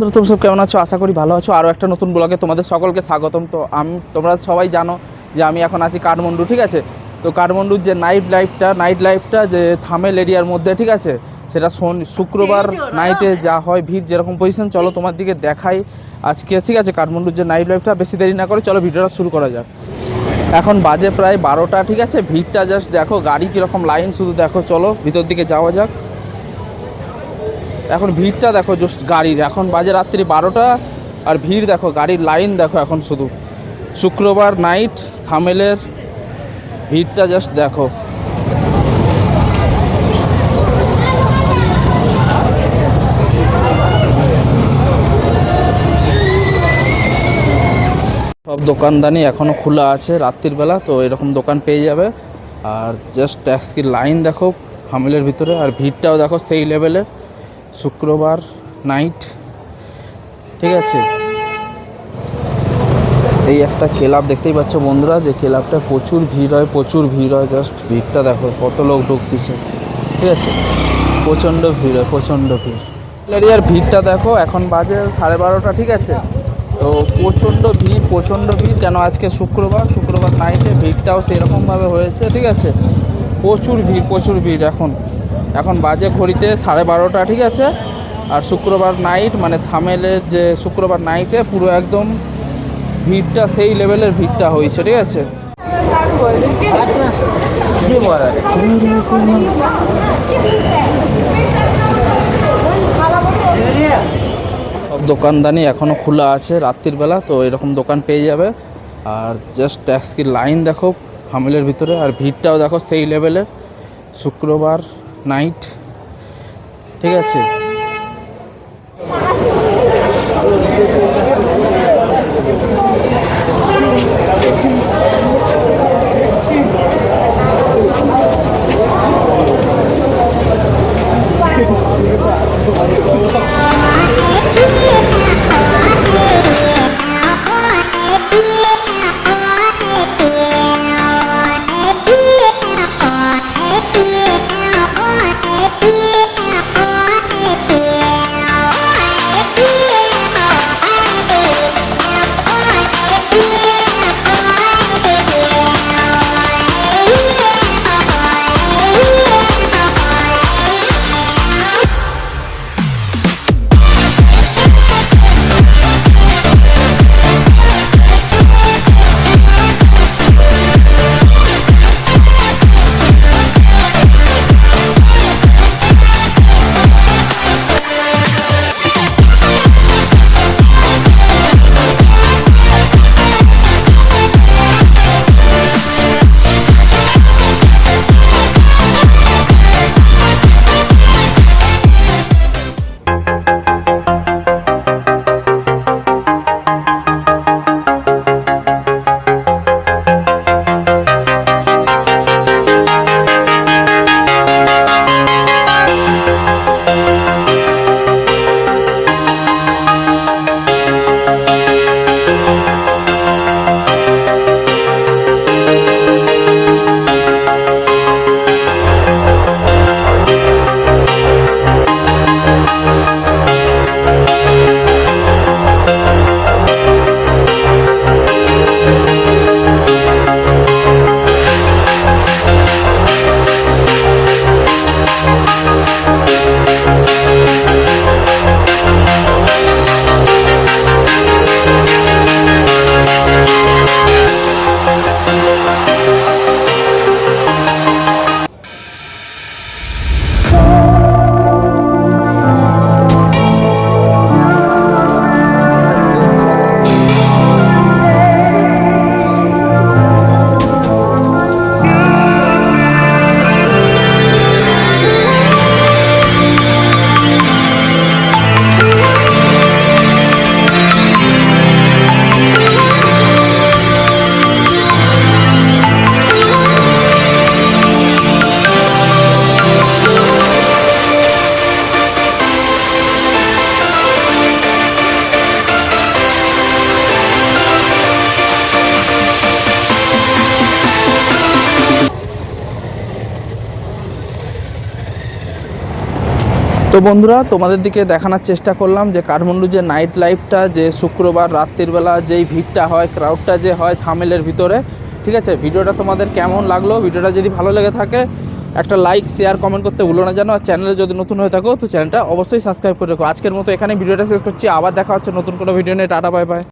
বন্ধুরা তোমরা সব কেমন আছো? আশা করি ভালো আছো। আরও একটা নতুন ব্লগে তোমাদের সকলকে স্বাগতম। তো আমি তোমরা সবাই জানো যে আমি এখন আছি কাঠমান্ডু ঠিক আছে? তো কাঠমান্ডুর যে নাইট লাইফটা নাইট লাইফটা যে থামেল এরিয়ার মধ্যে ঠিক আছে? সেটা শন শুক্রবার নাইটে যা হয় ভিড় যেরকম পজিশন চলো তোমার দিকে দেখাই আজকে ঠিক আছে? কাঠমান্ডুর যে নাইট লাইফটা বেশি দেরি না করে চলো ভিডিওটা শুরু করা যাক। এখন বাজে প্রায় বারোটা ঠিক আছে? ভিড়টা জাস্ট দেখো গাড়ি কীরকম লাইন শুধু দেখো চলো ভিতর দিকে যাওয়া যাক। এখন ভিড়টা দেখো জাস্ট গাড়ির। এখন বাজে রাত্রি বারোটা, আর ভিড় দেখো, গাড়ির লাইন দেখো এখন শুধু। শুক্রবার নাইট থামেলের ভিড়টা জাস্ট দেখো। সব দোকানদানি এখনও খোলা আছে রাত্রির বেলা, তো এরকম দোকান পেয়ে যাবে। আর জাস্ট ট্যাক্সির লাইন দেখো হামিলের ভিতরে, আর ভিড়টাও দেখো সেই লেভেলের শুক্রবার নাইট ঠিক আছে? এই একটা ক্লাব দেখতেই পাচ্ছ বন্ধুরা, যে ক্লাবটা প্রচুর ভিড় হয়, প্রচুর ভিড় হয় জাস্ট ভিড়টা দেখো, কত লোক ঢুকতেছে, ঠিক আছে? প্রচণ্ড ভিড় হয়, প্রচণ্ড ভিড়। ভিড়টা দেখো, এখন বাজে সাড়ে বারোটা, ঠিক আছে? তো প্রচণ্ড ভিড় প্রচণ্ড ভিড়, কেন আজকে শুক্রবার? শুক্রবার নাইটে ভিড়টাও সেরকমভাবে হয়েছে, ঠিক আছে? প্রচুর ভিড় প্রচুর ভিড় এখন। এখন বাজে ঘড়িতে সাড়ে বারোটা, ঠিক আছে? আর শুক্রবার নাইট মানে থামেলের যে শুক্রবার নাইটে পুরো একদম ভিড়টা সেই লেভেলের ভিড়টা হয়েছে, ঠিক আছে? দোকানদানি এখনও খোলা আছে রাত্রির বেলা, তো এরকম দোকান পেয়ে যাবে। আর জাস্ট ট্যাক্সির লাইন দেখো, হামিলের ভিতরে, আর ভিড়টাও দেখো সেই লেভেলের শুক্রবার নাইট ঠিক আছে তো বন্ধুরা, তোমাদের দিকে দেখানোর চেষ্টা করলাম যে কাঠমান্ডু যে নাইট লাইফটা যে শুক্রবার রাত্রির বেলা যেই ভিড়টা হয় ক্রাউডটা যে হয় থামেলের ভিতরে, ঠিক আছে? ভিডিওটা তোমাদের কেমন লাগল? ভিডিওটা যদি ভালো লেগে থাকে, একটা লাইক শেয়ার কমেন্ট করতে ভুলো না জানো আর চ্যানেলে যদি নতুন হয়ে থাকো, তো চ্যানেলটা অবশ্যই সাবস্ক্রাইব করে রাখো। আজকের মতো এখানে ভিডিওটা শেষ করছি। আবার দেখা হচ্ছে নতুন কোনো ভিডিও নিয়ে। Tata bye bye